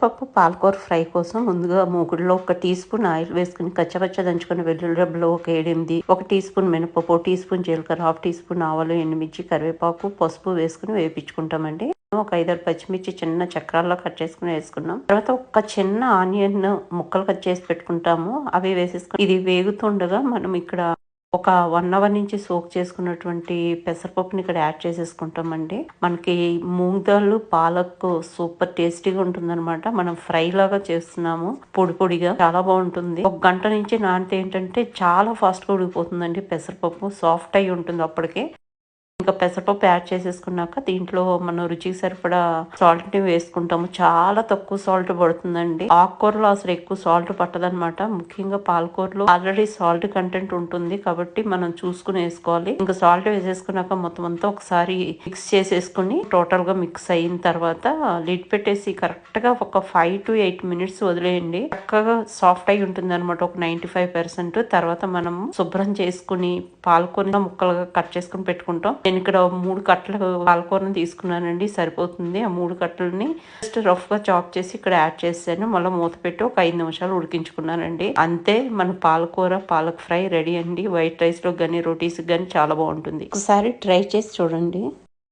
పప్పు పాలకూర ఫ్రై కోసం ముందుగా మూగుడులో ఒక టీ స్పూన్ ఆయిల్ వేసుకుని కచ్చపచ్చ దంచుకున్న వెల్లుల్లి ఒక ఏడెనిమిది ఒక టీ స్పూన్ మినపప్పు టీ స్పూన్ జీలకర్ర హాఫ్ టీ స్పూన్ ఆవాలు ఎండుమిర్చి కరివేపాకు పసుపు వేసుకుని వేపించుకుంటామండి. ఒక ఐదారు పచ్చిమిర్చి చిన్న చక్రాల్లో కట్ చేసుకుని వేసుకున్నాం. తర్వాత ఒక చిన్న ఆనియన్ ముక్కలు కట్ చేసి పెట్టుకుంటాము. అవి వేసేసుకుని ఇది వేగుతుండగా మనం ఇక్కడ ఒక వన్ అవర్ నుంచి సోక్ చేసుకున్నటువంటి పెసరపప్పుని ఇక్కడ యాడ్ చేసేసుకుంటామండి. మనకి మూంగ్ దాల్ పాలక్ సూపర్ టేస్టీగా ఉంటుందన్నమాట. మనం ఫ్రై లాగా చేస్తున్నాము పొడి పొడిగా. చాలా బాగుంటుంది. ఒక గంట నుంచి నానితే ఏంటంటే చాలా ఫాస్ట్గా ఉడికిపోతుందండి పెసరపప్పు. సాఫ్ట్ అయి ఉంటుంది అప్పటికే. ఇంకా పెసరపప్పు యాడ్ చేసేసుకున్నాక దీంట్లో మనం రుచికి సరిపడా సాల్ట్ని వేసుకుంటాము. చాలా తక్కువ సాల్ట్ పడుతుందండి. ఆకుకూరలో అసలు ఎక్కువ సాల్ట్ పట్టదనమాట ముఖ్యంగా పాలకూరలో ఆల్రెడీ సాల్ట్ కంటెంట్ ఉంటుంది కాబట్టి మనం చూసుకుని వేసుకోవాలి. ఇంకా సాల్ట్ వేసేసుకున్నాక మొత్తం అంతా ఒకసారి మిక్స్ చేసేసుకుని టోటల్గా మిక్స్ అయిన తర్వాత లిడ్ పెట్టేసి కరెక్ట్గా ఒక ఫైవ్ టు ఎయిట్ మినిట్స్ వదిలేయండి. చక్కగా సాఫ్ట్ అయి ఉంటుంది అనమాట ఒక నైన్టీ ఫైవ్ పర్సెంట్ తర్వాత మనం శుభ్రం చేసుకుని పాలకూర ముక్కలుగా కట్ చేసుకుని పెట్టుకుంటాం. నేను ఇక్కడ మూడు కట్టలు పాలకూరని తీసుకున్నానండి సరిపోతుంది. ఆ మూడు కట్టలని జస్ట్ రఫ్గా చాప్ చేసి ఇక్కడ యాడ్ చేశాను. మళ్ళీ మూత పెట్టి ఒక ఐదు నిమిషాలు ఉడికించుకున్నానండి. అంతే మన పాలకూర పాలక్ ఫ్రై రెడీ అండి. వైట్ రైస్లో కానీ రోటీస్ కానీ చాలా బాగుంటుంది. ఒకసారి ట్రై చేసి చూడండి.